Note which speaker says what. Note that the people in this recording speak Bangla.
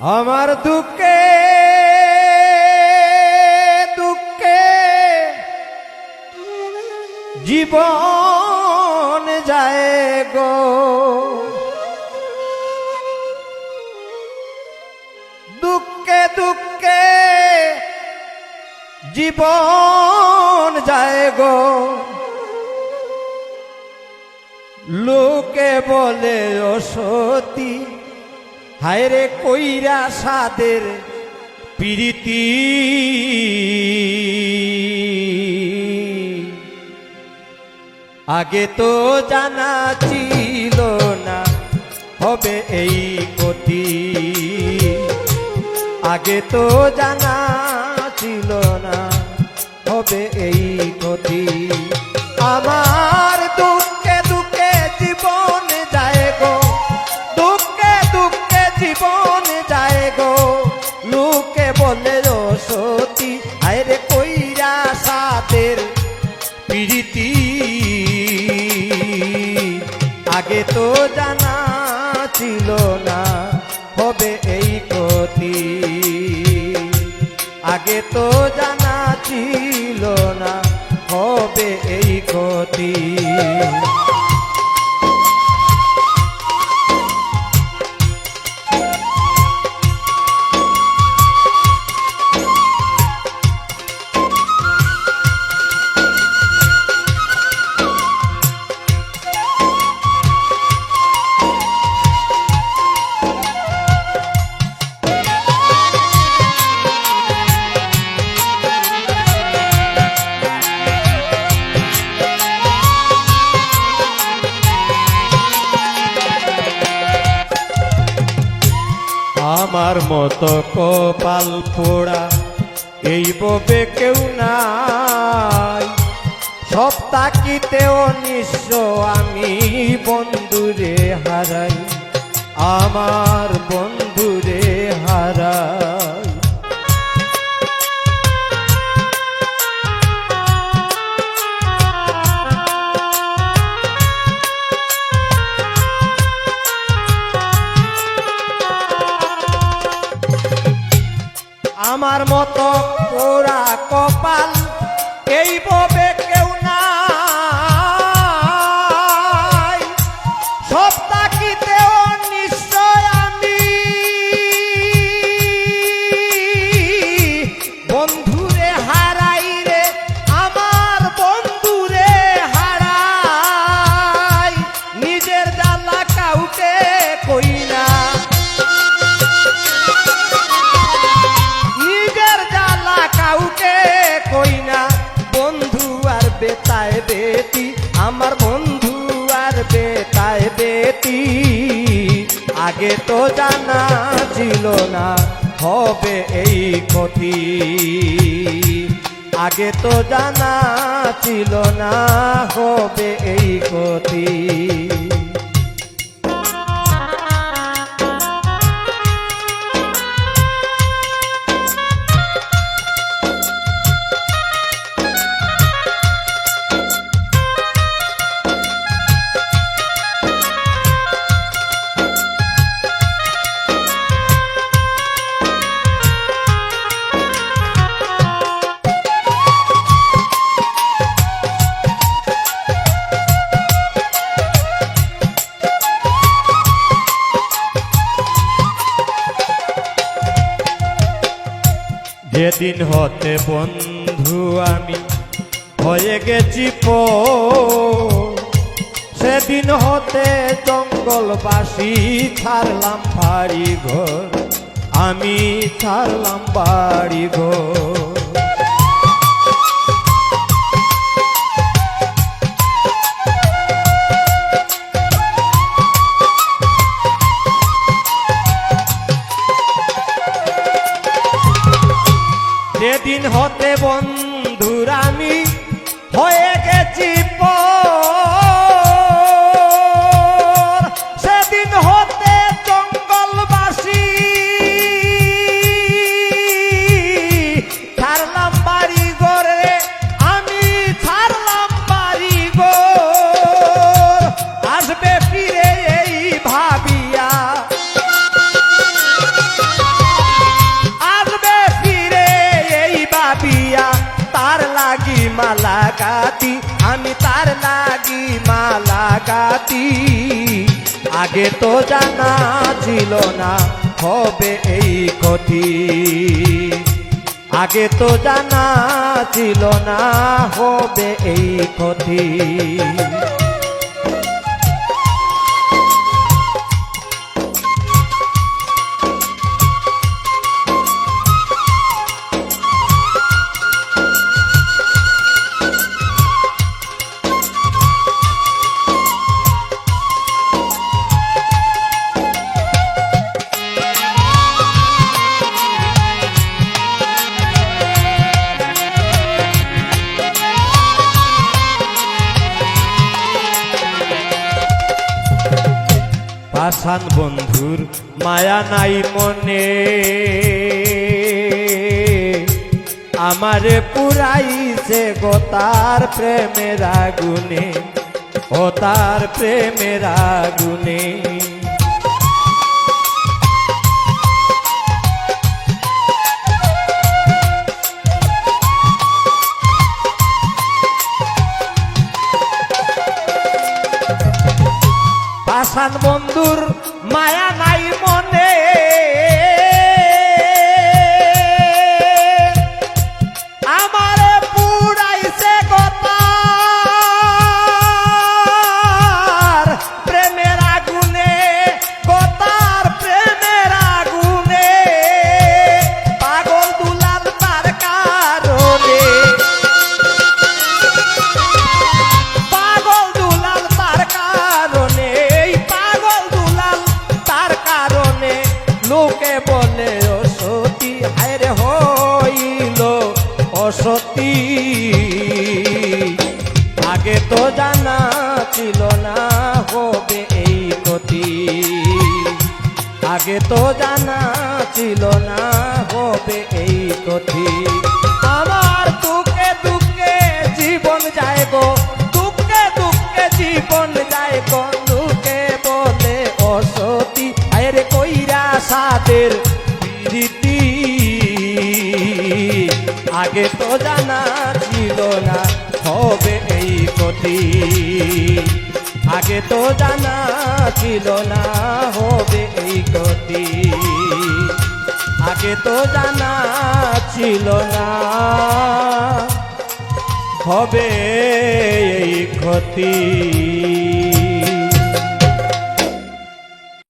Speaker 1: আমার দুঃখে দুঃখে জীবন যায় গো। দুঃখে দুঃখে জীবন যায় গো। লোকে বলে ও সতী হায়রে কইরা সাদের পিরিতি। আগে তো জানা ছিল না হবে এই গতি। আগে তো জানা ছিল না হবে এই গতি। আমার প্রীতি আগে তো জানা ছিল না হবে এই ক্ষতি। আগে তো জানা ছিল না হবে এই গতি আমার মত কপাল ফোড়া। এই ববে কেউ নাই। সব তাকিতেও নিঃস্ব আমি বন্ধুরে হারাই। আমার আমার মতো পোড়া কপাল জানা ছিল না হবে এই ক্ষতি। আগে তো জানা ছিল না হবে এই ক্ষতি। যেদিন হতে বন্ধু আমি হয়ে গেছি সেদিন হতে জঙ্গলবাসী ছাড়লাম বাড়ি ঘর আমি ছাড়লাম বাড়ি ঘর যেদিন হতে বন্ধুর আমি হয়ে গেছি পর মালা গাতি আমি তার লাগি মালা গাতি আগে তো জানা ছিল না হবে এই কটি। আগে তো জানা ছিল না হবে এই কঠিন পাষাণ বন্ধুর মায়া নাই মনে। আমারে পুরাইছে গো তার প্রেমের আগুনে, ও তার প্রেমের আগুনে। পাষাণ বন্ধুর মায়া নাই মনে। আগে তো জানা ছিল না হবে এই ক্ষতি আমার দুঃখে দুঃখে জীবন যায় গো, দুঃখে দুঃখে জীবন যায় দুঃখে বলে অসতি আরে কইরা সাদের প্রীতি। আগে তো জানা ছিল না হবে এই ক্ষতি আগে তো জানা ছিল না আগে তো জানা ছিল না। হবে এই ক্ষতি।